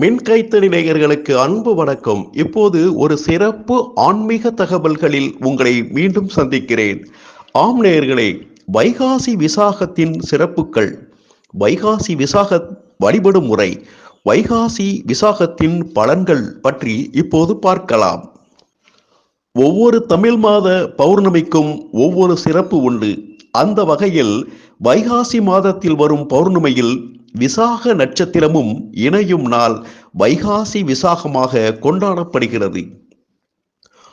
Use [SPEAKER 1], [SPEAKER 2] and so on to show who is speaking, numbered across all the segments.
[SPEAKER 1] மின்கைத்தறி நேயர்களுக்கு அன்பு வணக்கம். இப்போது ஒரு சிறப்பு ஆன்மீக தகவல்களில் உங்களை மீண்டும் சந்திக்கிறேன். ஆம் நேயர்களே வைகாசி விசாகத்தின் சிறப்புகள். வைகாசி விசாக வழிபடும் முறை வைகாசி விசாகத்தின் பலன்கள் பற்றி இப்போது பார்க்கலாம். ஒவ்வொரு தமிழ் மாத பௌர்ணமிக்கும் ஒவ்வொரு சிறப்பு உண்டு. அந்த வகையில் வைகாசி மாதத்தில் வரும் பௌர்ணமியில் விசாக நட்சத்திரமும் இணையும் நாள் வைகாசி விசாகமாக கொண்டாடப்படுகிறது.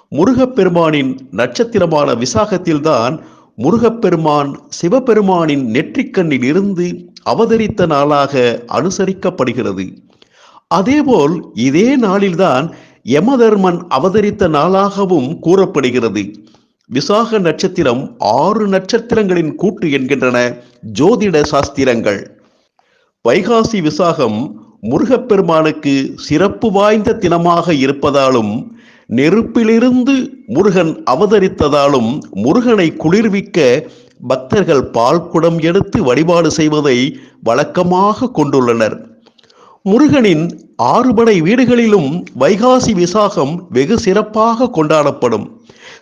[SPEAKER 1] முருகப்பெருமானின் நட்சத்திரமான விசாகத்தில்தான் முருகப்பெருமான் சிவபெருமானின் நெற்றிக்கண்ணில் இருந்து அவதரித்த நாளாக அனுசரிக்கப்படுகிறது. அதேபோல் இதே நாளில்தான் யமதர்மன் அவதரித்த நாளாகவும் கூறப்படுகிறது. விசாக நட்சத்திரம் ஆறு நட்சத்திரங்களின் கூட்டு என்கின்றன ஜோதிட சாஸ்திரங்கள். வைகாசி விசாகம் முருகப்பெருமானுக்கு சிறப்பு வாய்ந்த தினமாக இருப்பதாலும் நெருப்பிலிருந்து முருகன் அவதரித்ததாலும் முருகனை குளிர்விக்க பக்தர்கள் பால் குடம் எடுத்து வழிபாடு செய்வதை வழக்கமாக கொண்டுள்ளனர். முருகனின் ஆறுபடை வீடுகளிலும் வைகாசி விசாகம் வெகு சிறப்பாக கொண்டாடப்படும்.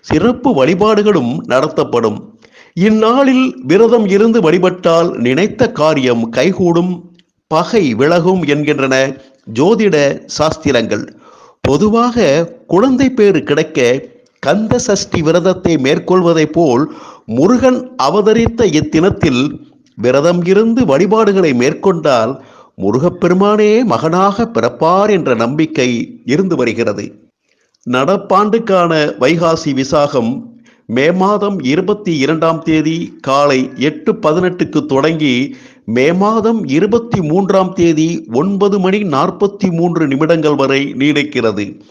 [SPEAKER 1] சிறப்பு வழிபாடுகளும் நடத்தப்படும். இந்நாளில் விரதம் இருந்து வழிபட்டால் நினைத்த காரியம் கைகூடும். பகை விலகும் என்கின்றன ஜோதிட சாஸ்திரங்கள். பொதுவாக குழந்தை பேறு கிடைக்க கந்த சஷ்டி விரதத்தை மேற்கொள்வதைப் போல் முருகன் அவதரித்த இத்தினத்தில் விரதம் இருந்து வழிபாடுகளை மேற்கொண்டால் முருகப்பெருமானே மகனாக பிறப்பார் என்ற நம்பிக்கை இருந்து வருகிறது. நடப்பாண்டுக்கான வைகாசி விசாகம் மே மாதம் இருபத்தி இரண்டாம் தேதி காலை எட்டு பதினெட்டுக்கு தொடங்கி மே மாதம் இருபத்தி மூன்றாம் தேதி ஒன்பது மணி நாற்பத்தி மூன்று நிமிடங்கள் வரை நீடிக்கிறது.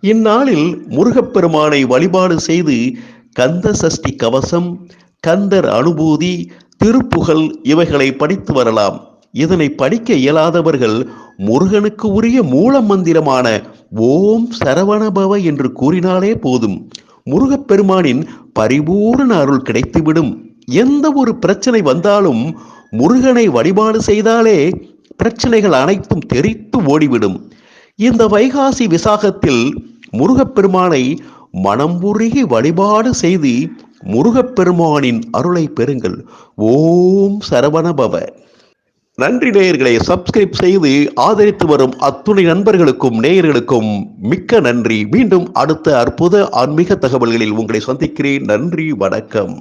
[SPEAKER 1] இந்நாளில் முருகப்பெருமானை வழிபாடு செய்து கந்த சஷ்டி கவசம் கந்தர் அனுபூதி திருப்புகழ் இவைகளை படித்து வரலாம். இதனை படிக்க இயலாதவர்கள் முருகனுக்கு உரிய மூல மந்திரமான ஓம் சரவணபவ என்று கூறினாலே போதும். முருகப்பெருமானின் பரிபூர்ண அருள் கிடைத்துவிடும். எந்த ஒரு பிரச்சனை வந்தாலும் முருகனை வழிபாடு செய்தாலே பிரச்சனைகள் அனைத்தும் தெரித்து ஓடிவிடும். இந்த வைகாசி விசாகத்தில் முருகப்பெருமானை மனம்புருகி வழிபாடு செய்து முருகப்பெருமானின் அருளை பெறுங்கள். ஓம் சரவணபவ. நன்றி நேயர்களை சப்ஸ்கிரைப் செய்து ஆதரித்து வரும் அத்துணை நண்பர்களுக்கும் நேயர்களுக்கும் மிக்க நன்றி. மீண்டும் அடுத்த அற்புத ஆன்மீக தகவல்களில் உங்களை சந்திக்கிறேன். நன்றி வணக்கம்.